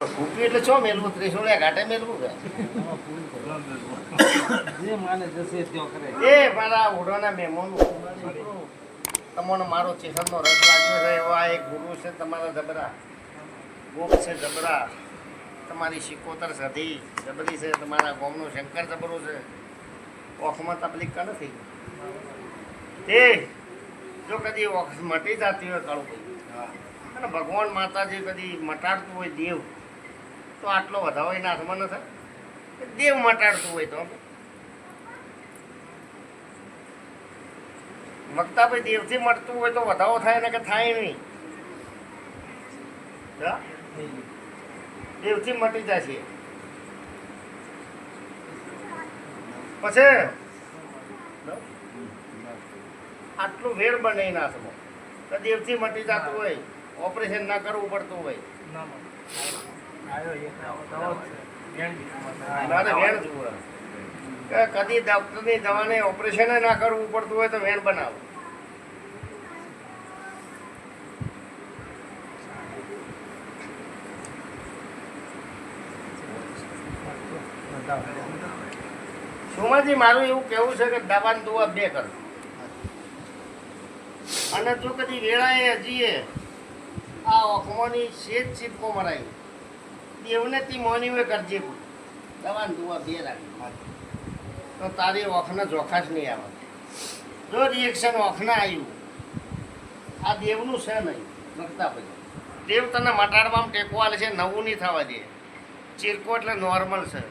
એટલે છો મેલવું? ત્રિશુળિયા ઘાટે મેલવું કે? જે માને જશે ત્યો કરે. એ મારા ઓઢવાના મહેમાન તમને મારો ચેસનનો રસ લાગ્યો છે એવા એક ગુરુ છે તમારા જબરા. ગોપ છે જબરા. તમારી શિકોતર સધી જબરી છે તમારા ગોમનું શંકર જબરું છે. ઓખમાં તકલીફ કા નથી? એ જો કદી ઓખ મટી જતી હોય કાળું અને ભગવાન માતાજી કદી મટાડતું હોય દેવ. તો આટલો વધારો એના હાથમાં ન થાય દેવ મટાડતું હોય તો. મગતાભાઈ દેવથી મળતું હોય તો વધારો થાય ને કે થાય નહીં? દેવથી મટી જશે પછી? આટલું વેર બને હાથમાં. તો દેવથી મટી જતું હોય. ઓપરેશન ના કરવું પડતું હોય. કદી ડૉક્ટરની દવાને ઓપરેશન ના કરવું પડતું હોય તો વેણ બનાવો સોમાજી, મારું એવું કેવું છે કે દવાને દુઆ બે કરો. અને જો કદી વેળાએ હજીએ આ ઓખમોની શેત ચીપકો મરાય દેવને તી મોની કરજે દવાને દુવા બે રાખી તો તારી ઓખના જોખાશ નહીં આવે. જો રિએક્શન ઓખના આવ્યું આ દેવનું છે નહીં લખતા પછી દેવ તને મટાડવામાં ટેકો આલે છે, નવું નહીં થવા દે. ચીરકો એટલે નોર્મલ છે.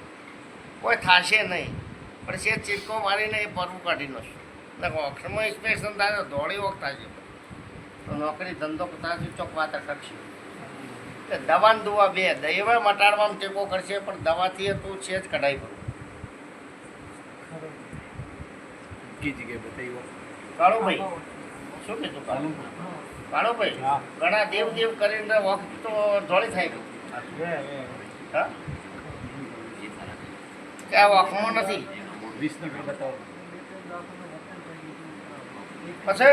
કોઈ થાશે નહીં. પણ છે ચીરકો મારીને એ પરવું કાઢી નાખશું. એટલે ઓખમાં ઇન્સ્પેક્શન થાય તો દોડી વખત થશે તો નોકરી ધંધો થશે ચોક વાત કરશે. દવાને દુવા બે. દૈવ મટાડવામાં ટેકો કરશે પણ દવાથી તું છે જ કઢાઈ પડું શું કીધું કાળુ. ઘણા દેવ દેવ કરીને વખત તો ધોળી થાય ગયું. હા. કે આ વખમાં નથી. પછી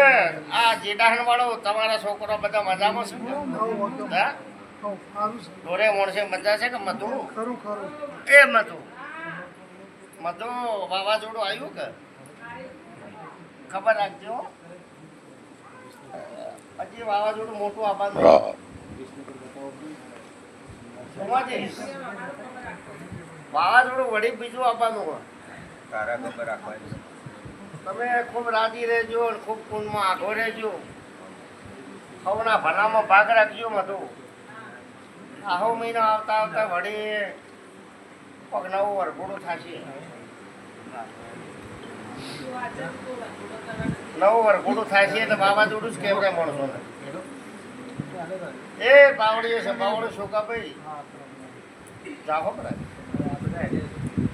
આ જેડાહણ વાળો તમારા છોકરા બધા મજામાં છે? હા દોરે મોણસે મજા છે કે મધુ? ખરું ખરું. એ મધુ. મધુ વાવાઝોડું આવ્યું કે? ખબર રાખજો હો. હજી વાવાઝોડું મોટું આવવાનું સોમાજી વાવાઝોડું વળી બીજું આવવાનું હોય. તમે ખૂબ રાજી રહેજો ખૂબ કુંડમાં આઘો રહેજો. સૌના ભલામાં ભાગ રાખજો મધુ. આહો મહિનો આવતા આવતા વળી પગ નવું વરઘોડું થશે. નવું વરઘોડું થાય છે એટલે વાવાઝોડું જ કેવડે માણસોને એ પાવડીઓ છે પાવડું શોકાભાઈ જાહો પરા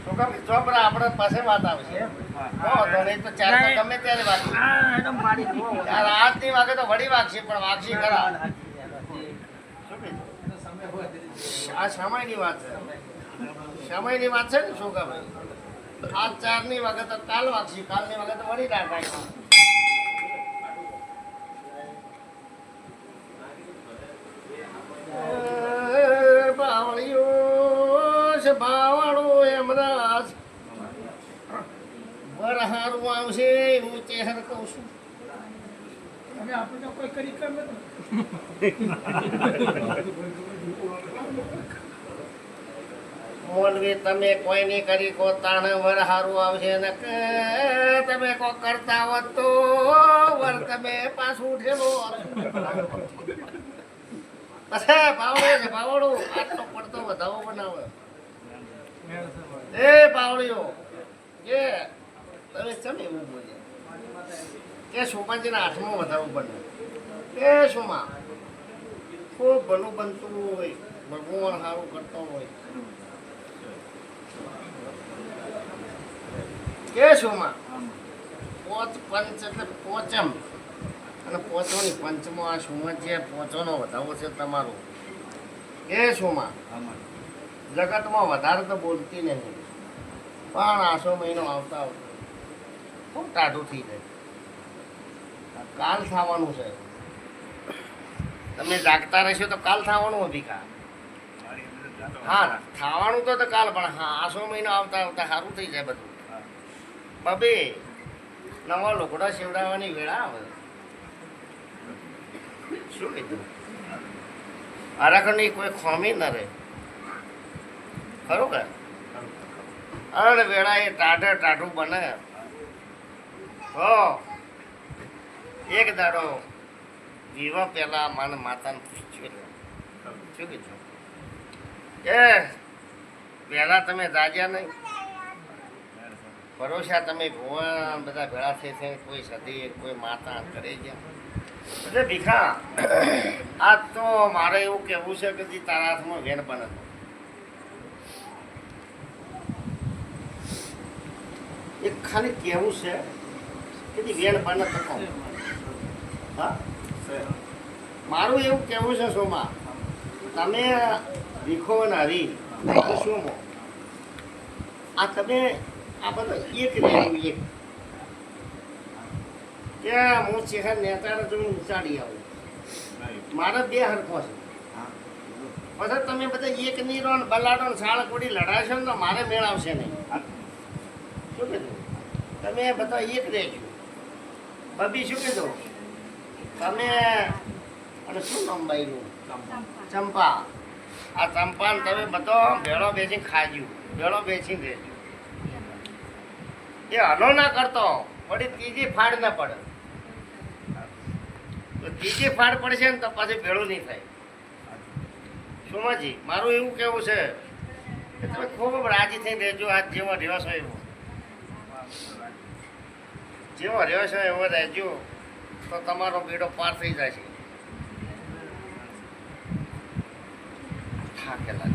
શોકાભાઈ જો પરા આપણે પાસે વાત આવશે તો નહીં તો ચાર ગમે ત્યારે વાત. ચાર આજની વાગે તો વળી વાગશે પણ વાગશે ખરા? આ સમયની વાત છે. સમયની વાત છે ને શોકાભાઈ? આજ ચારની વાગે તો કાલ વાગશે કાલની વળી વાગશે એ બાવળિયો છે બાવળો એમરાજ વરહારું આવશે એવું ચહેર કહું છું. તમે આપણને કોઈ કરી નથી. મોલવી તમે કોઈ નહીં કરી કો તાણ વર હારું આવશે ને તમે કો કરતા હોત તો વર તમે પાછું ઉઠેલો. પછી છે પાવડું આટલો પડતો વધાવો બનાવે એ પાવડીઓ કે તમે હાથમાં વધાવો બને કે સોમા, ખૂબ ભલું બનતું હોય, ભગવાન સારું કરતો હોય. કે શોમાં પોચ પંચ એટલે પોચમ. અને પોચોની પંચમાં આ શું છે? પોચોનો વધારો છે તમારો. એ શોમાં જગતમાં વધારે તો બોલતી નહીં. પણ આસો મહિનો આવતા આવતા ખૂબ ટાઢું થઈ જાય. કાલ થવાનું છે. તમે જાગતા રહેશો તો કાલ થવાનું અભિકા હા થવાનું તો તો કાલ પણ હા આસો મહિનો આવતા આવતા સારું થઈ જાય બધું. બબે, નવા લોકોડા સેવડાવવાની વેળા આવે. શું કીધું? આરાખંડની કોઈ ખોમી ન રહે. ખરું કે? અરે વેળા એ ટાઢે ટાઢું બને. હો, એક દાડો વિવાહ પહેલા માને માતાને પૂછ્યું શું કીધું? એ, વેળા તમે દાજ્યા નહીં? ભરોસા તમે ભુવન બધા ભેળા થઈ થઈ કોઈ સદી, કોઈ માતા કરે ગયા એટલે ભીખા આ તો મારે એવું કહેવું છે કે જી તારા હાથમાં વેણ બને એક ખાલી કહેવું છે કે જી વેણ બને તો હા? મારું એવું કહેવું છે, સોમા, તમે ભીખો અને હરી શું આ તમે આ બધો એક રહેવું એક કે હું ચેહર નેતાને ઉચાડી આવું. મારે બે હરખો છે. પછી તમે બધા એક નીરો ને બલાડો ને કોડી લડાશો ને તો મારે મેળ આવશે નહીં. શું કીધું? તમે બધા એક રહેજો બબી શું કીધું? તમે અને શું નામ બાઈનું ચંપા. આ ચંપાને તમે બધો ભેળો બેસી ખાજો. ભેળો બેસી રહેજો. એ હલો ના કરતો, વળી ત્રીજી ફાડ ના પડે. તો ત્રીજી ફાડ પડશે ને તો પાછી ભેળું નહીં થાય. સુમાજી, મારું એવું કેવું છે કે તમે ખૂબ રાજી થઈને રહેજો આજ જેવો રહ્યો છો એવો. જેવો રહ્યો છો એવો રહેજો, તો તમારો બેડો પાર થઈ જાય છે થાકેલા